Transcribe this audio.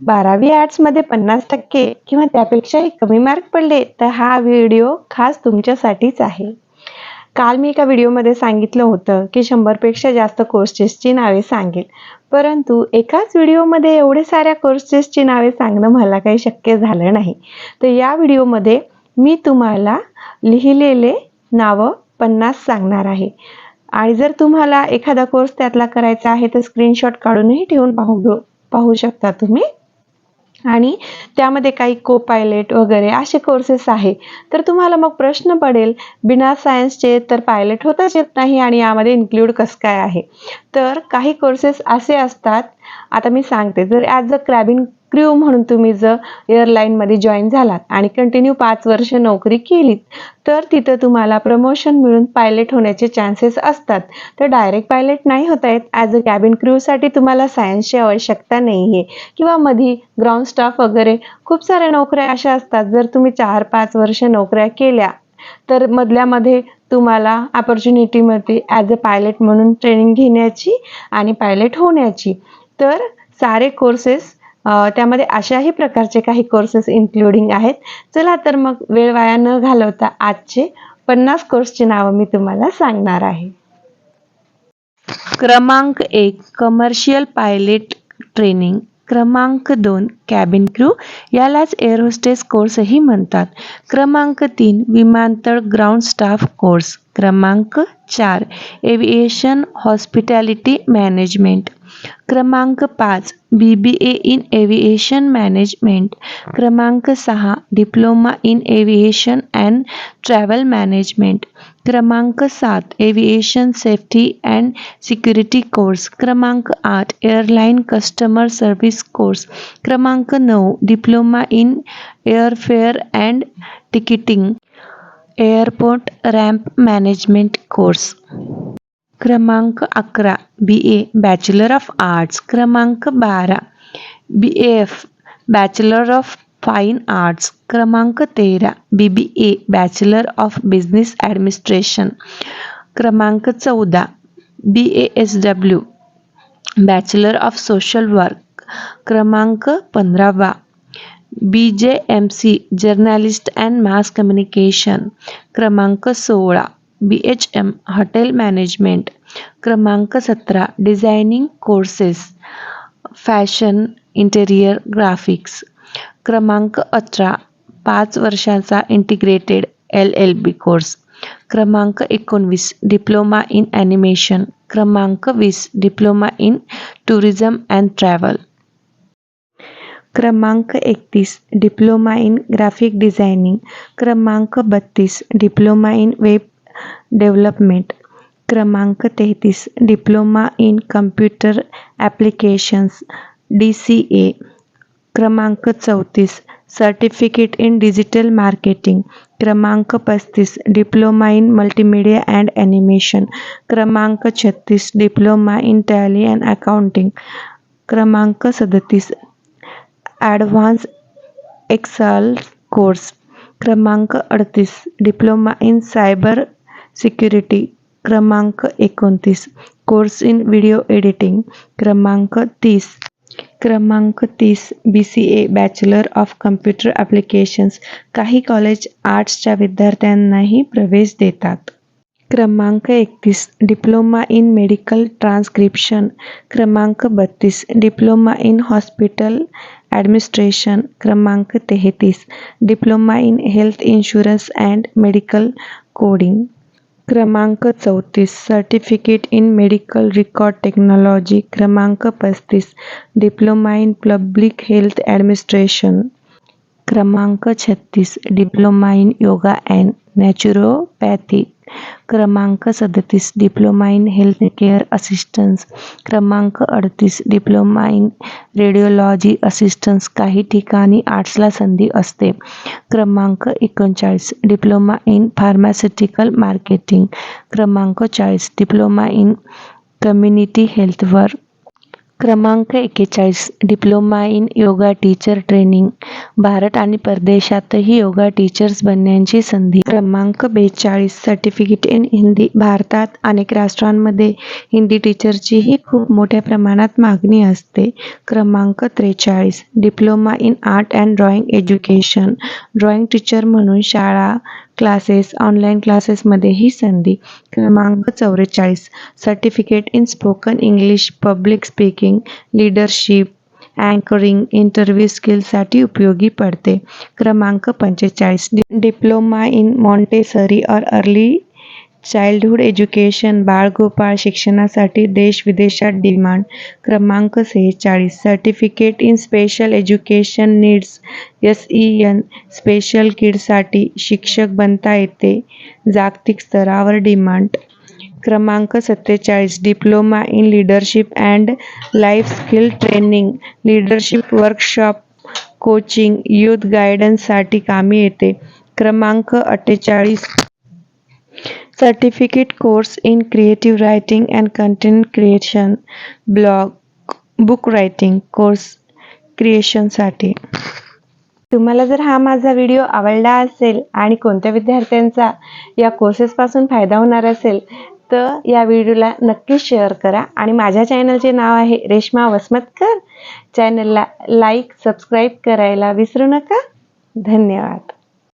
बारावी आर्ट्समध्ये पन्नास टक्के किंवा त्यापेक्षाही कमी मार्क पडले तर हा व्हिडिओ खास तुमच्यासाठीच आहे. काल मी एका व्हिडिओमध्ये सांगितलं होतं की शंभरपेक्षा जास्त कोर्सेसची नावे सांगेल. परंतु एकाच व्हिडिओमध्ये एवढे साऱ्या कोर्सेसची नावे सांगणं मला काही शक्य झालं नाही. तर या व्हिडिओमध्ये मी तुम्हाला लिहिलेले नावं पन्नास सांगणार आहे. आणि जर तुम्हाला एखादा कोर्स त्यातला करायचा आहे तर स्क्रीनशॉट काढूनही ठेवून पाहू पाहू शकता तुम्ही. आणि त्यामध्ये काही को पायलट वगैरे असे कोर्सेस आहे. तर तुम्हाला मग प्रश्न पडेल बिना सायन्सचे तर पायलट होताच येत नाही आणि यामध्ये इन्क्ल्यूड कसं काय आहे? तर काही कोर्सेस असे असतात आता मी सांगते. जर ॲज अ क्रॅबिन क्र्यू म्हणून तुम्ही जर एअरलाईनमध्ये जॉईन झालात आणि कंटिन्यू पाच वर्ष नोकरी केलीत तर तिथं तुम्हाला प्रमोशन मिळून पायलट होण्याचे चान्सेस असतात. तर डायरेक्ट पायलट नाही होत आहेत ॲज अ कॅबिन क्र्यूसाठी तुम्हाला सायन्सची आवश्यकता नाही आहे किंवा मधी ग्राउंड स्टाफ वगैरे खूप साऱ्या नोकऱ्या अशा असतात जर तुम्ही चार पाच वर्ष नोकऱ्या केल्या तर मधल्यामध्ये तुम्हाला ऑपॉर्च्युनिटीमध्ये ॲज अ पायलट म्हणून ट्रेनिंग घेण्याची आणि पायलट होण्याची. तर सारे कोर्सेस त्यामध्ये अशाही प्रकारचे काही कोर्सेस इन्क्लुडिंग आहेत. चला तर मग वेळ वाया न घालवता आजचे पन्नास कोर्सची नावं मी तुम्हाला सांगणार आहे. क्रमांक एक कमर्शियल पायलट ट्रेनिंग क्रमांक दोन कॅबिन क्रू यालाच एअर होस्टेस कोर्सही क्रमांक तीन, विमानतळ ग्राउंड स्टाफ कोर्स क्रमांक चार एव्हिएशन हॉस्पिटॅलिटी मॅनेजमेंट क्रमांक पाच B B A in aviation management क्रमांक सहा diploma in aviation and travel management क्रमांक सात aviation safety and security course क्रमांक आठ एअरलाईन कस्टमर सर्व्हिस कोर्स क्रमांक नऊ diploma in airfare and ticketing airport ramp management course क्रमांक अकरा B A bachelor of arts क्रमांक बारा B F bachelor of fine arts क्रमांक तेरा B B A bachelor of business administration क्रमांक चौदा B A S W bachelor of social work क्रमांक पंधरावा B J M C journalist and mass communication क्रमांक सोळा B H M hotel management क्रमांक सतरा designing courses fashion interior graphics क्रमांक अठरा, पाच वर्षाचा integrated L L B course क्रमांक एकोणवीस डिप्लोमा इन ॲनिमेशन क्रमांक वीस diploma in tourism and travel क्रमांक एकतीस डिप्लोमा इन ग्राफिक डिझायनिंग क्रमांक बत्तीस डिप्लोमा इन वेब डेव्हलपमेंट क्रमांक तेहतीस diploma in computer applications D C A क्रमांक चौतीस सर्टिफिकेट इन डिजिटल मार्केटिंग क्रमांक पस्तीस diploma in multimedia and animation क्रमांक छत्तीस diploma in Tally and accounting क्रमांक सदतीस ॲडव्हान्स एक्सल कोर्स क्रमांक अडतीस डिप्लोमा इन सायबर सिक्युरिटी क्रमांक एकोणतीस कोर्स इन व्हिडिओ एडिटिंग क्रमांक तीस क्रमांक तीस B C A bachelor of computer applications काही कॉलेज आर्ट्सच्या विद्यार्थ्यांनाही प्रवेश देतात. क्रमांक एकतीस डिप्लोमा इन मेडिकल ट्रान्स्क्रिप्शन क्रमांक बत्तीस डिप्लोमा इन हॉस्पिटल ॲडमिनिस्ट्रेशन क्रमांक तेहतीस diploma in health insurance and medical coding क्रमांक चौतीस certificate in medical record technology क्रमांक पस्तीस diploma in public health administration क्रमांक छत्तीस diploma in yoga and naturopathy क्रमांक सदतीस diploma in health care assistance क्रमांक अडतीस डिप्लोमा इन रेडिओलॉजी असिस्टन्स काही ठिकाणी आर्ट्सला संधी क्रमांक एकोणचाळीस डिप्लोमा इन फार्मास्युटिकल मार्केटिंग क्रमांक चाळीस डिप्लोमा इन कम्युनिटी हेल्थवर क्रमांक एकेचाळीस diploma in yoga teacher training. Bharat आणि परदेशातही योगा टीचर्स बनण्याची संधी. क्रमांक बेचाळीस सर्टिफिकेट इन हिंदी. भारतात अनेक राष्ट्रांमध्ये हिंदी टीचरचीही खूप मोठ्या प्रमाणात मागणी असते. क्रमांक त्रेचाळीस diploma in art and drawing education. Drawing teacher म्हणून शाळा क्लासेस ऑनलाइन क्लासेस ऑनलाईन क्लासेसमध्येही संधी. क्रमांक चौवेचाळीस. Certificate in spoken English public speaking leadership anchoring interview स्किलसाठी उपयोगी पडते. क्रमांक पंचेचाळीस. डिप्लोमा इन मॉन्टेसरी और अर्ली चाइल्डहुड एज्युकेशन बाळगोपाळ शिक्षणासाठी देश विदेशात डिमांड क्रमांक सेहेचाळीस certificate in special education needs S E N special किडसाठी शिक्षक बनता येते. जागतिक स्तरावर डिमांड क्रमांक सत्तेचाळीस. Diploma in leadership and life skill training leadership workshop coaching youth गायडन्ससाठी कामी येते. क्रमांक अठ्ठेचाळीस. Certificate course in creative writing and content creation blog book writing course क्रिएशनसाठी तुम्हाला जर हा माझा व्हिडिओ आवडला असेल आणि कोणत्या विद्यार्थ्यांचा या कोर्सेसपासून फायदा होणार असेल तर या व्हिडिओला नक्की शेअर करा. आणि माझ्या चॅनलचे नाव आहे रेश्मा वसमतकर. चॅनलला लाईक सबस्क्राईब करायला विसरू नका. धन्यवाद.